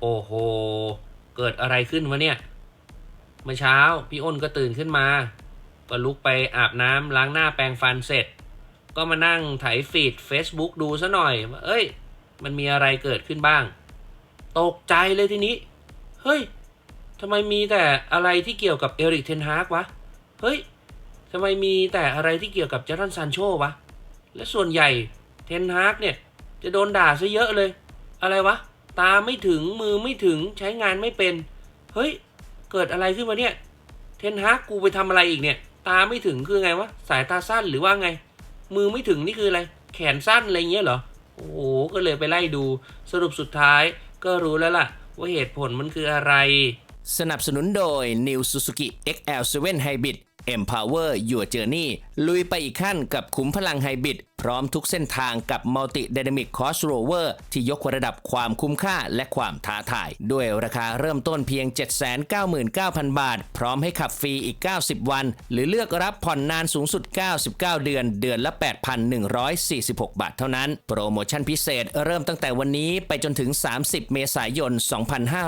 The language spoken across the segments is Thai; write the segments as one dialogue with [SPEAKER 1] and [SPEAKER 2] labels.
[SPEAKER 1] โอ้โห เกิดอะไรขึ้นวะเนี่ย เมื่อเช้าพี่อ้นก็ตื่นขึ้นมา ก็ลุกไปอาบน้ำล้างหน้าแปรงฟันเสร็จ ก็มานั่งไถฟีด Facebook ดูซะหน่อยว่าเอ้ย มันมีอะไรเกิดขึ้นบ้าง ตกใจเลยทีนี้ เฮ้ยทำไมมีแต่อะไรที่เกี่ยวกับเอริกเทนฮากวะ เฮ้ยทำไมมีแต่อะไรที่เกี่ยวกับเจอร์นซานโชวะ และส่วนใหญ่เทนฮากเนี่ย จะโดนด่าซะเยอะเลย อะไรวะ ตาไม่ถึงมือไม่ถึงใช้งานไม่เป็น เฮ้ย เกิดอะไรขึ้นมาเนี่ย เทนฮากกูไปทำอะไรอีกเนี่ย ตาไม่ถึงคือไงวะ สายตาสั้นหรือว่าไง มือไม่ถึงนี่คืออะไร แขนสั้นอะไรเงี้ยเหรอ โอ้โห ก็เลยไปไล่ดู สรุปสุดท้ายก็รู้แล้วล่ะ ว่าเหตุผลมันคืออะไร
[SPEAKER 2] สนับสนุนโดย New Suzuki XL7 Hybrid Empower Your Journey ลุยไปอีกขั้นกับขุมพลังไฮบริดพร้อมทุกเส้นทางกับ Multi Dynamic Crossover ที่ยกระดับความคุ้มค่าและความท้าทาย ด้วยราคาเริ่มต้นเพียง 799,000 บาท พร้อมให้ขับฟรีอีก 90 วัน หรือเลือกรับผ่อนนานสูงสุด 99 เดือน เดือนละ 8,146 บาทเท่านั้น โปรโมชั่นพิเศษเริ่มตั้งแต่วันนี้ไปจนถึง 30 เมษายน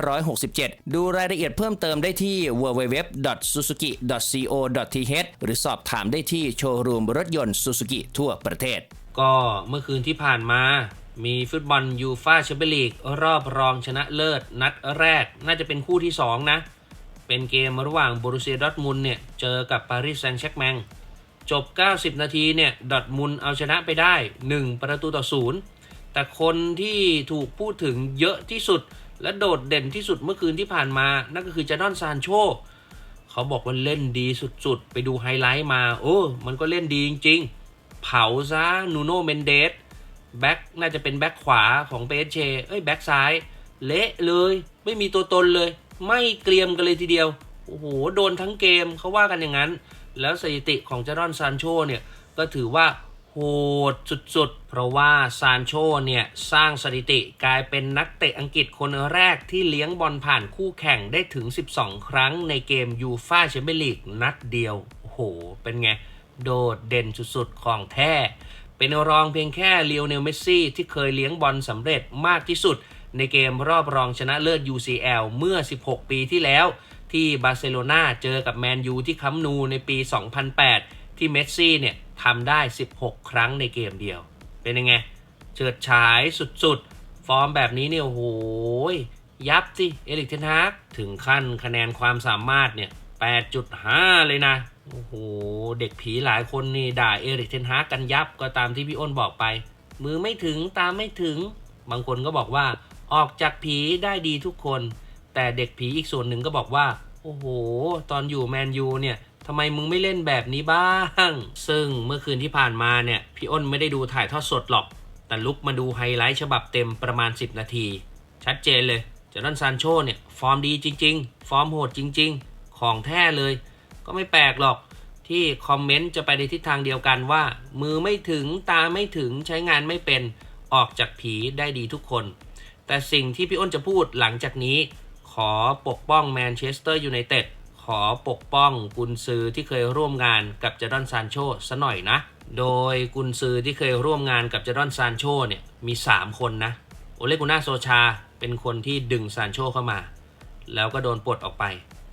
[SPEAKER 2] 2567 ดูรายละเอียดเพิ่มเติมได้ที่ www.suzuki.co.th หรือสอบถามได้ที่ชว์รูมรถยนต์ Suzuki ทั่วประเทศ
[SPEAKER 1] ก็เมื่อคืนที่ผ่านมา มีฟุตบอลยูฟาแชมเปี้ยนลีกรอบรองชนะเลิศ นัดแรกน่าจะเป็นคู่ที่ 2 นะ เป็นเกมระหว่างบรูเซียดอทมุนเนี่ย เจอกับปารีสแซงต์แชร์กแมงจบ 90 นาทีเนี่ยดอทมุนเอาชนะไปได้ 1 ประตูต่อ0แต่คนที่ถูกพูดถึงเยอะที่สุดและโดดเด่นที่สุดเมื่อคืนที่ผ่านมา นั่นก็คือจาดอนซานโช เขาบอกว่าเล่นดีสุดๆ ไปดูไฮไลท์มา โอ้ มันก็เล่นดีจริงๆ เผาซะนูโนเมนเดสแบ็กน่าจะเป็นแบ็กขวาของเปเชเอ้ยแบ็กซ้าย เละเลย ไม่มีตัวตนเลย ไม่เกรียมกันเลยทีเดียว โอ้โห โดนทั้งเกมเขาว่ากันอย่างนั้น แล้วสถิติของจรอนซานโชเนี่ย ก็ถือว่า โหดสุดๆ เพราะว่าซานโชเนี่ยสร้างสถิติกลายเป็นนักเตะอังกฤษคนแรกที่เลี้ยงบอลผ่านคู่แข่งได้ถึง 12 ครั้งในเกมยูฟาแชมเปี้ยนลีกนัดเดียว โอ้โห เป็นไง โดดเด่นสุดๆ ของแท้ เป็นรองเพียงแค่เลียวเนลเมสซี่ที่เคยเลี้ยงบอลสำเร็จมากที่สุด ในเกมรอบรองชนะเลิศ UCL เมื่อ 16 ปีที่แล้ว ที่บาร์เซโลนาเจอกับแมนยูที่คัมนูในปี 2008 ที่เมสซี่เนี่ย ทำได้ 16 ครั้งในเกมเดียว เป็นยังไง เฉิดฉายสุดๆ ฟอร์มแบบนี้เนี่ยโอ้โหยับสิเอริกเทนฮากถึงขั้นคะแนนความสามารถเนี่ย 8.5 เลยนะ โอ้โห เด็กผีหลายคนนี่ด่าเอริกเทนฮากกันยับก็ตามที่พี่อ้นบอกไป มือไม่ถึงตามไม่ถึง บางคนก็บอกว่าออกจากผีได้ดีทุกคน แต่เด็กผีอีกส่วนหนึ่งก็บอกว่า โอ้โห ตอนอยู่แมนยูเนี่ย ทำไมมึงไม่เล่นแบบนี้บ้าง ซึ่งเมื่อคืนที่ผ่านมาเนี่ย พี่อ้นไม่ได้ดูถ่ายทอดสดหรอก แต่ลุกมาดูไฮไลท์ฉบับเต็มประมาณ 10 นาที ชัดเจนเลยจอร์นซานโชเนี่ย ฟอร์มดีจริง ๆ ฟอร์มโหดจริง ๆ ของแท้เลย ก็ไม่แปลกหรอกที่คอมเมนต์จะไปในทิศทางเดียวกันว่า มือไม่ถึงตาไม่ถึงใช้งานไม่เป็นออกจากผีได้ดีทุกคน แต่สิ่งที่พี่อ้นจะพูดหลังจากนี้ ขอปกป้องแมนเชสเตอร์ยูไนเต็ด ขอปกป้องกุนซือที่เคยร่วมงานกับจดอนซานโชซะหน่อยนะ โดยกุนซือที่เคยร่วมงานกับจดอนซานโชเนี่ยมี 3 คนนะ โอเลกุน่าโซชาเป็นคนที่ดึงซานโชเข้ามา แล้วก็โดนปลดออกไป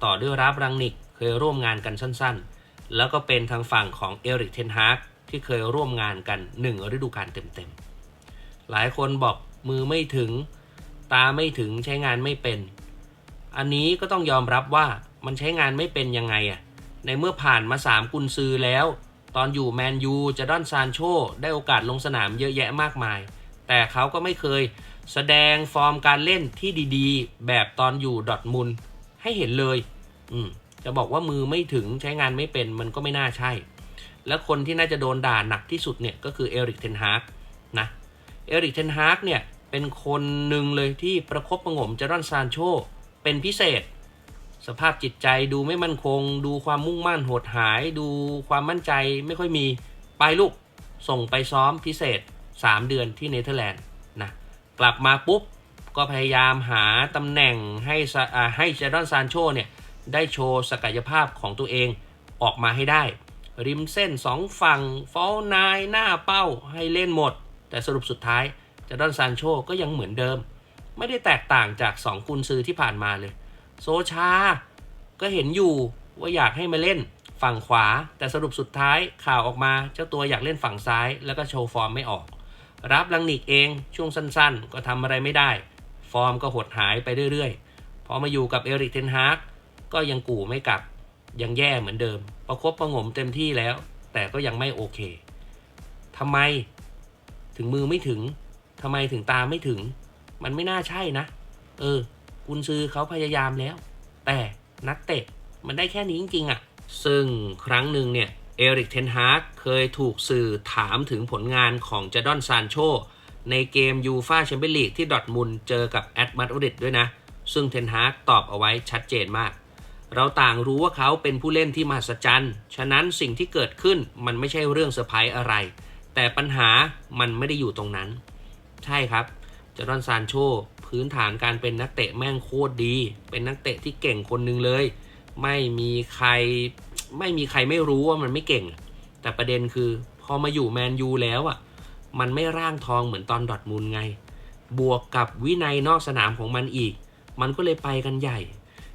[SPEAKER 1] ต่อด้วยรับรังนิกเคยร่วมงานกันสั้นๆ แล้วก็เป็นทางฝั่งของเอริกเทนฮากที่เคยร่วมงานกัน 1 ฤดูกาลเต็มๆ หลายคนบอกมือไม่ถึง ตาไม่ถึงใช้งานไม่เป็น อันนี้ก็ต้องยอมรับว่า มันใช้งานไม่เป็นยังไงอะในเมื่อผ่านมา 3 กุนซือแล้ว ตอนอยู่แมนยูจะดอนซานโชได้โอกาสลงสนามเยอะแยะมากมาย แต่เขาก็ไม่เคยแสดงฟอร์มการเล่นที่ดีๆ แบบตอนอยู่ดอทมุนให้เห็นเลย อืมจะบอกว่ามือไม่ถึงใช้งานไม่เป็นมันก็ไม่น่าใช่ และคนที่น่าจะโดนด่าหนักที่สุดเนี่ยก็คือเอริกเทนฮากนะ เอริกเทนฮากเนี่ยเป็นคนหนึ่งเลยที่ประคบประงมจารอนซานโชเป็นพิเศษ สภาพจิตใจดูไม่มั่นคง ดูความมุ่งมั่นหดหาย ดูความมั่นใจไม่ค่อยมีไปลูกส่งไปซ้อมพิเศษ 3 เดือนที่เนเธอร์แลนด์นะกลับมาปุ๊บ ก็พยายามหาตำแหน่งให้ให้เจดอนซานโชเนี่ยได้โชว์ศักยภาพของตัวเองออกมาให้ได้ ริมเส้นสองฝั่งฟอลนายหน้าเป้าให้เล่นหมด แต่สรุปสุดท้ายเจดอนซานโชก็ยังเหมือนเดิม ไม่ได้แตกต่างจากสองกุนซือที่ผ่านมาเลย โซชา ก็เห็นอยู่ว่าอยากให้มาเล่นฝั่งขวา แต่สรุปสุดท้ายข่าวออกมาเจ้าตัวอยากเล่นฝั่งซ้าย แล้วก็โชว์ฟอร์มไม่ออก รับลังนิกเองช่วงสั้นๆ ก็ทำอะไรไม่ได้ ฟอร์มก็หดหายไปเรื่อยๆ พอมาอยู่กับเอริกเทนฮากก็ยังกู่ไม่กลับ ยังแย่เหมือนเดิม ประคบประงมเต็มที่แล้ว แต่ก็ยังไม่โอเคทำไมถึงมือไม่ถึงทำไมถึงตาไม่ถึง มันไม่น่าใช่นะ เออ กุนซือเขาพยายามแล้ว แต่นักเตะมันได้แค่นี้จริงๆอะ่ะ ซึ่งครั้งหนึ่งเนี่ยเอริกเทนฮาร์กเคยถูกสื่อถามถึงผลงานของจดอนซานโชในเกมยูฟาแชมเปี้ยนลีกที่ดอทมุนเจอกับแอตมาดริดด้วยนะ ซึ่งเทนฮาร์กตอบเอาไว้ชัดเจนมาก เราต่างรู้ว่าเขาเป็นผู้เล่นที่มหัศจรรย์ ฉะนั้นสิ่งที่เกิดขึ้นมันไม่ใช่เรื่องเซอร์ไพรส์อะไร แต่ปัญหามันไม่ได้อยู่ตรงนั้น ใช่ครับจอร์แดนซานโช พื้นฐานการเป็นนักเตะแม่งโคตรดี เป็นนักเตะที่เก่งคนหนึ่งเลย ไม่มีใครไม่มีใครไม่รู้ว่ามันไม่เก่ง แต่ประเด็นคือพอมาอยู่แมนยูแล้วอะ มันไม่ร่างทองเหมือนตอนดอทมุนด์ไง บวกกับวินัยนอกสนามของมันอีก มันก็เลยไปกันใหญ่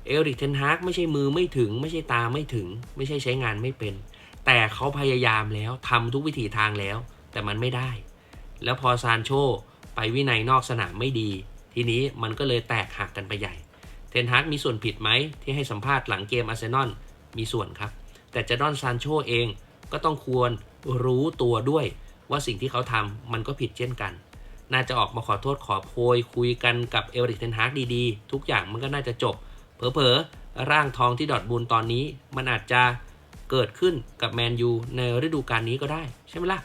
[SPEAKER 1] เอริกเทนฮากไม่ใช่มือไม่ถึง ไม่ใช่ตาไม่ถึง ไม่ใช่ใช้งานไม่เป็น แต่เขาพยายามแล้วทำทุกวิถีทางแล้ว แต่มันไม่ได้ แล้วพอซานโชไปวินัยนอกสนามไม่ดี ทีนี้มันก็เลยแตกหักกันไปใหญ่ เทนฮากมีส่วนผิดไหมที่ให้สัมภาษณ์หลังเกมอาร์เซนอลมีส่วนครับ แต่จดอนซานโชเองก็ต้องควรรู้ตัวด้วยว่าสิ่งที่เขาทำมันก็ผิดเช่นกัน น่าจะออกมาขอโทษขอโพย คุยกันกับเอริกเทนฮากดีๆ ทุกอย่างมันก็น่าจะจบ เผลอๆ ร่างทองที่ดอร์ทบุนตอนนี้ มันอาจจะเกิดขึ้นกับแมนยูในฤดูกาลนี้ก็ได้ ใช่ไหมล่ะ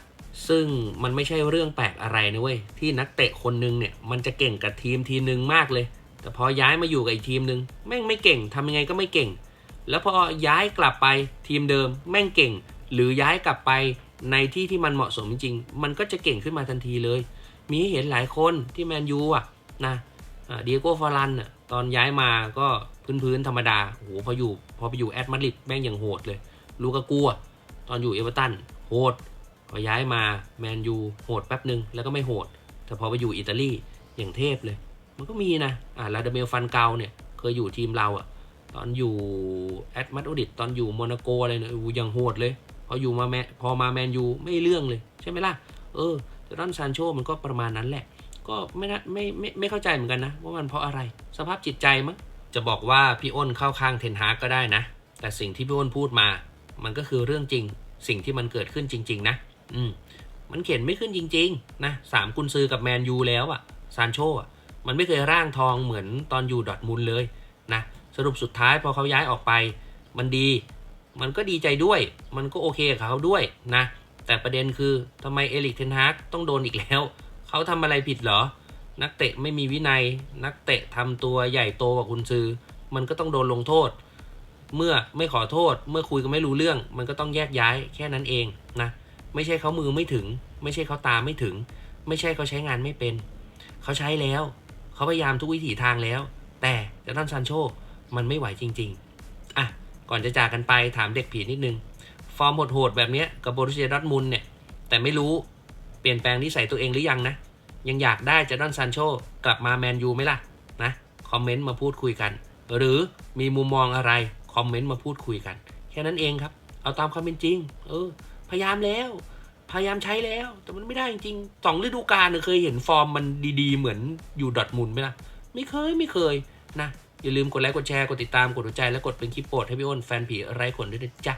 [SPEAKER 1] ซึ่งมันไม่ใช่เรื่องแปลกอะไรนะเว้ยที่นักเตะคนหนึงเนี่ยมันจะเก่งกับทีมทีมหนึ่งมากเลย แต่พอย้ายมาอยู่กับอีกทีมหนึ่งแม่งไม่เก่งทำยังไงก็ไม่เก่ง แล้วพอย้ายกลับไปทีมเดิมแม่งเก่ง หรือย้ายกลับไปในที่ที่มันเหมาะสมจริงมันก็จะเก่งขึ้นมาทันทีเลย มีให้เห็นหลายคนที่แมนยูอะนะเดียโก้ฟารันอะตอนย้ายมาก็พื้นๆธรรมดาโหพออยู่พอไปอยู่แอตมาดริดแม่งอย่างโหดเลย ลูกากูอะตอนอยู่เอเวอร์ตันโหด พอย้ายมาแมนยูโหดแป๊บหนึ่งแล้วก็ไม่โหด แต่พอไปอยู่อิตาลีอย่างเทพเลย มันก็มีนะอ่าลาดเมลฟันเกาเนี่ยเคยอยู่ทีมเราอะตอนอยู่แอตมาดริดตอนอยู่โมนาโกอะไรเนี่ยอู้ยังโหดเลยพออยู่มาแมพอมาแมนยูไม่เรื่องเลยใช่ไหมล่ะเออแต่ดอนซานโชมันก็ประมาณนั้นแหละ ก็ไม่นะไม่ไม่ไม่เข้าใจเหมือนกันนะว่ามันเพราะอะไร สภาพจิตใจมั้งจะบอกว่าพี่อ้นเข้าข้างเทนฮากก็ได้นะ แต่สิ่งที่พี่อ้นพูดมา มันก็คือเรื่องจริง สิ่งที่มันเกิดขึ้นจริง ๆ นะ อืมมันเขียนไม่ขึ้นจริง ๆ นะสามกุนซือกับแมนยูแล้วอะซานโชอะมันไม่เคยร่างทองเหมือนตอนอยู่ดอทมุนเลยนะสรุปสุดท้ายพอเขาย้ายออกไป มันดี มันก็ดีใจด้วย มันก็โอเคกับเขาด้วยนะ แต่ประเด็นคือทำไมเอลิกเทนฮากต้องโดนอีกแล้ว เขาทำอะไรผิดเหรอ นักเตะไม่มีวินัย นักเตะทำตัวใหญ่โตกว่ากุนซือ มันก็ต้องโดนลงโทษ เมื่อไม่ขอโทษ เมื่อคุยกันไม่รู้เรื่อง มันก็ต้องแยกย้ายแค่นั้นเองนะ ไม่ใช่เขามือไม่ถึง ไม่ใช่เขาตาไม่ถึง ไม่ใช่เขาใช้งานไม่เป็น เขาใช้แล้ว เขาพยายามทุกวิถีทางแล้ว แต่จะต้านซานโชมันไม่ไหวจริง ๆ อะ ก่อนจะจากกันไปถามเด็กผีนิดนึง ฟอร์มโหดๆแบบเนี้ยกับโบรุเซียดอร์ทมุนเนี่ย แต่ไม่รู้เปลี่ยนแปลงนิสัยตัวเองหรือยังนะ ยังอยากได้จาดอนซานโชกลับมาแมนยูไหมล่ะนะคอมเมนต์มาพูดคุยกัน หรือมีมุมมองอะไรคอมเมนต์มาพูดคุยกัน แค่นั้นเองครับ เอาตามความเป็นจริง เออ พยายามแล้ว พยายามใช้แล้ว แต่มันไม่ได้จริงๆสองฤดูกาลเนี่ยเคยเห็นฟอร์มมันดีๆ เหมือนอยู่ดอทมุนไหมล่ะ ไม่เคยไม่เคยนะ อย่าลืมกดไลค์กดแชร์กดติดตามกดหัวใจและกดเป็นคลิปโปรดให้พี่อ้นแฟนผีไร้ขนด้วยนะจ๊ะ